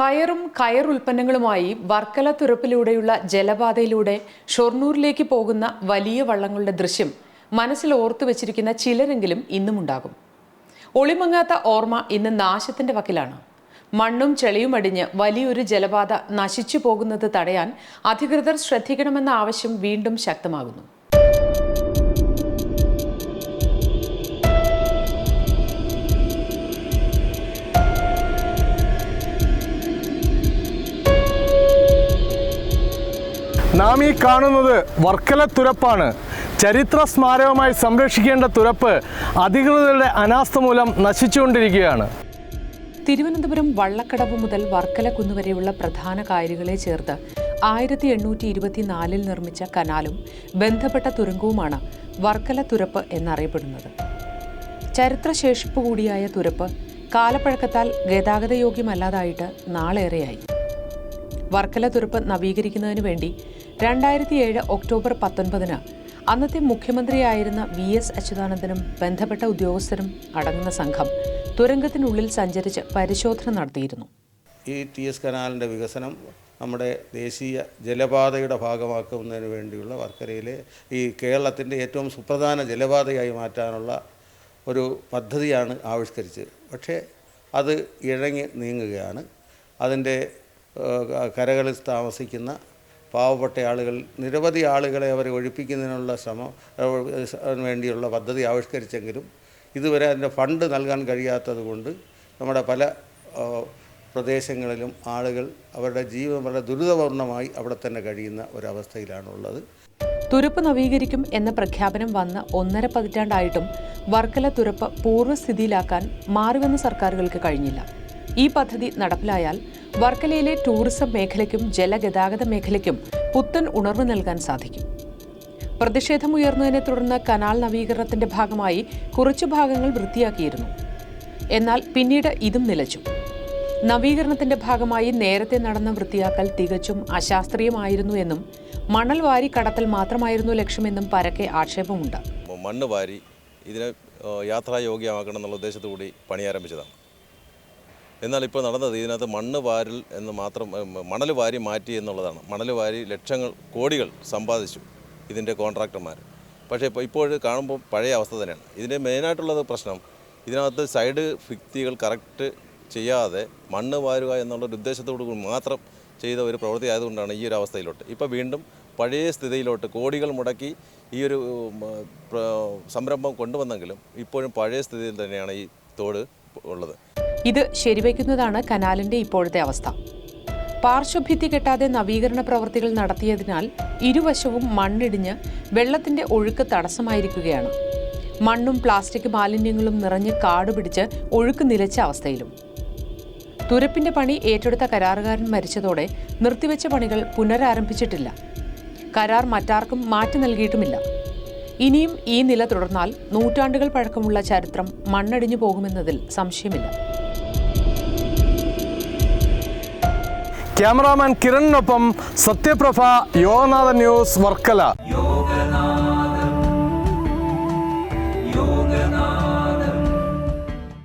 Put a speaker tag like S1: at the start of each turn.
S1: കയറും കയർ ഉൽപ്പന്നങ്ങളുമായി വർക്കല തുറപ്പിലൂടെയുള്ള ജലപാതയിലൂടെ ഷൊർണൂരിലേക്ക് പോകുന്ന വലിയ വള്ളങ്ങളുടെ ദൃശ്യം മനസ്സിൽ ഓർത്തു വെച്ചിരിക്കുന്ന ചിലരെങ്കിലും ഇന്നും ഉണ്ടാകും ഒളിമങ്ങാത്ത ഓർമ്മ ഇന്ന് നാശത്തിന്റെ വക്കിലാണ്. മണ്ണും ചെളിയും അടിഞ്ഞ് വലിയൊരു ജലപാത നശിച്ചു പോകുന്നത് തടയാൻ അധികൃതർ ശ്രദ്ധിക്കണമെന്ന ആവശ്യം വീണ്ടും ശക്തമാകുന്നു.
S2: നാം ഈ കാണുന്നത് വർക്കല തുരപ്പാണ്. ചരിത്ര സ്മാരകമായി സംരക്ഷിക്കേണ്ട തുരപ്പ് അധികൃതരുടെ അനാസ്ഥ മൂലം നശിച്ചുകൊണ്ടിരിക്കുകയാണ്.
S1: തിരുവനന്തപുരം വള്ളക്കടവ് മുതൽ വർക്കല കുന്നുവരെയുള്ള പ്രധാന കായലുകളെ ചേർത്ത് ആയിരത്തി എണ്ണൂറ്റി ഇരുപത്തിനാലിൽ നിർമ്മിച്ച കനാലും ബന്ധപ്പെട്ട തുരങ്കവുമാണ് വർക്കല തുരപ്പ് എന്നറിയപ്പെടുന്നത്. ചരിത്രശേഷിപ്പ് കൂടിയായ തുരപ്പ് കാലപ്പഴക്കത്താൽ ഗതാഗതയോഗ്യമല്ലാതായിട്ട് നാളേറെയായി. വർക്കല തുരപ്പ് നവീകരിക്കുന്നതിനു വേണ്ടി രണ്ടായിരത്തി ഏഴ് ഒക്ടോബർ പത്തൊൻപതിന് അന്നത്തെ മുഖ്യമന്ത്രിയായിരുന്ന വി എസ് അച്യുതാനന്ദനും ബന്ധപ്പെട്ട ഉദ്യോഗസ്ഥരും അടങ്ങുന്ന സംഘം തുരങ്കത്തിനുള്ളിൽ സഞ്ചരിച്ച് പരിശോധന നടത്തിയിരുന്നു.
S3: ഈ ടി എസ് കനാലിന്റെ വികസനം നമ്മുടെ ദേശീയ ജലപാതയുടെ ഭാഗമാക്കുന്നതിന് വേണ്ടിയുള്ള വർക്കരയിലെ ഈ കേരളത്തിന്റെ ഏറ്റവും സുപ്രധാന ജലപാതയായി മാറ്റാനുള്ള ഒരു പദ്ധതിയാണ് ആവിഷ്കരിച്ചത്. പക്ഷേ അത് ഇഴങ്ങി നീങ്ങുകയാണ്. അതിന്റെ കരകളിൽ താമസിക്കുന്ന പാവപ്പെട്ട ആളുകൾ നിരവധി ആളുകളെ അവരെ ഒഴിപ്പിക്കുന്നതിനുള്ള ശ്രമം വേണ്ടിയുള്ള പദ്ധതി ആവിഷ്കരിച്ചെങ്കിലും ഇതുവരെ അതിന്റെ ഫണ്ട് നൽകാൻ കഴിയാത്തത് കൊണ്ട് നമ്മുടെ പല പ്രദേശങ്ങളിലും ആളുകൾ അവരുടെ ജീവൻ വളരെ ദുരിതപൂർണമായി അവിടെ തന്നെ കഴിയുന്ന ഒരവസ്ഥയിലാണുള്ളത്.
S1: തുരപ്പ് നവീകരിക്കും എന്ന പ്രഖ്യാപനം വന്ന ഒന്നര പതിറ്റാണ്ടായിട്ടും വർക്കല തുരപ്പ് പൂർവസ്ഥിതിയിലാക്കാൻ മാറിവന്ന സർക്കാരുകൾക്ക് കഴിഞ്ഞില്ല. ഈ പദ്ധതി നടപ്പിലായാൽ വർക്കലയിലെ ടൂറിസം മേഖലയ്ക്കും ജലഗതാഗത മേഖലയ്ക്കും പുത്തൻ ഉണർവ് നൽകാൻ സാധിക്കും. പ്രതിഷേധമുയർന്നതിനെ തുടർന്ന് കനാൽ നവീകരണത്തിന്റെ ഭാഗമായി കുറച്ചു ഭാഗങ്ങൾ വൃത്തിയാക്കിയിരുന്നു. എന്നാൽ പിന്നീട് ഇതും നിലച്ചു. നവീകരണത്തിന്റെ ഭാഗമായി നേരത്തെ നടന്ന വൃത്തിയാക്കൽ തികച്ചും അശാസ്ത്രീയമായിരുന്നു എന്നും മണൽ വാരി കടത്തൽ മാത്രമായിരുന്നു ലക്ഷ്യമെന്നും പരക്കെ ആക്ഷേപമുണ്ട്.
S4: മണ്ണ് വാരി ഇതിനെ യാത്രായോഗ്യമാക്കണം എന്നുള്ള ഉദ്ദേശത്തോടുകൂടി പണി ആരംഭിച്ചതാണ്. എന്നാൽ ഇപ്പോൾ നടന്നത് ഇതിനകത്ത് മണ്ണ് വാരൽ എന്ന് മാത്രം മണൽ വാരി മാറ്റി എന്നുള്ളതാണ്. മണൽ വാരി ലക്ഷങ്ങൾ കോടികൾ സമ്പാദിച്ചു ഇതിന്റെ കോൺട്രാക്ടർമാർ. പക്ഷേ ഇപ്പോൾ ഇപ്പോൾ കാണുമ്പോൾ പഴയ അവസ്ഥ തന്നെയാണ്. ഇതിന്റെ മെയിനായിട്ടുള്ളത് പ്രശ്നം ഇതിനകത്ത് സൈഡ് ഭിത്തികൾ കറക്റ്റ് ചെയ്യാതെ മണ്ണ് വാരുക എന്നുള്ളൊരു ഉദ്ദേശത്തോടു കൂടി മാത്രം ചെയ്ത ഒരു പ്രവൃത്തി ആയതുകൊണ്ടാണ് ഈ ഒരു അവസ്ഥയിലോട്ട്. ഇപ്പോൾ വീണ്ടും പഴയ സ്ഥിതിയിലോട്ട് കോടികൾ മുടക്കി ഈ ഒരു സംരംഭം കൊണ്ടുവന്നെങ്കിലും ഇപ്പോഴും പഴയ സ്ഥിതിയിൽ തന്നെയാണ് ഈ തോട് ഉള്ളത്.
S1: ഇത് ശരിവയ്ക്കുന്നതാണ് കനാലിന്റെ ഇപ്പോഴത്തെ അവസ്ഥ. പാർശ്വഭിത്തി കെട്ടാതെ നവീകരണ പ്രവൃത്തികൾ നടത്തിയതിനാൽ ഇരുവശവും മണ്ണിടിഞ്ഞ് വെള്ളത്തിന്റെ ഒഴുക്ക് തടസ്സമായിരിക്കുകയാണ്. മണ്ണും പ്ലാസ്റ്റിക് മാലിന്യങ്ങളും നിറഞ്ഞ് കാട് പിടിച്ച് ഒഴുക്ക് നിലച്ച അവസ്ഥയിലും. തുരപ്പിന്റെ പണി ഏറ്റെടുത്ത കരാറുകാരൻ മരിച്ചതോടെ നിർത്തിവെച്ച പണികൾ പുനരാരംഭിച്ചിട്ടില്ല. കരാർ മറ്റാർക്കും മാറ്റി നൽകിയിട്ടുമില്ല. ഇനിയും ഈ നില തുടർന്നാൽ നൂറ്റാണ്ടുകൾ പഴക്കമുള്ള ചരിത്രം മണ്ണടിഞ്ഞു പോകുമെന്നതിൽ സംശയമില്ല.
S2: ക്യാമറാമാൻ കിരണിനൊപ്പം സത്യപ്രഭ യോഗനാഥ ന്യൂസ് വർക്കല.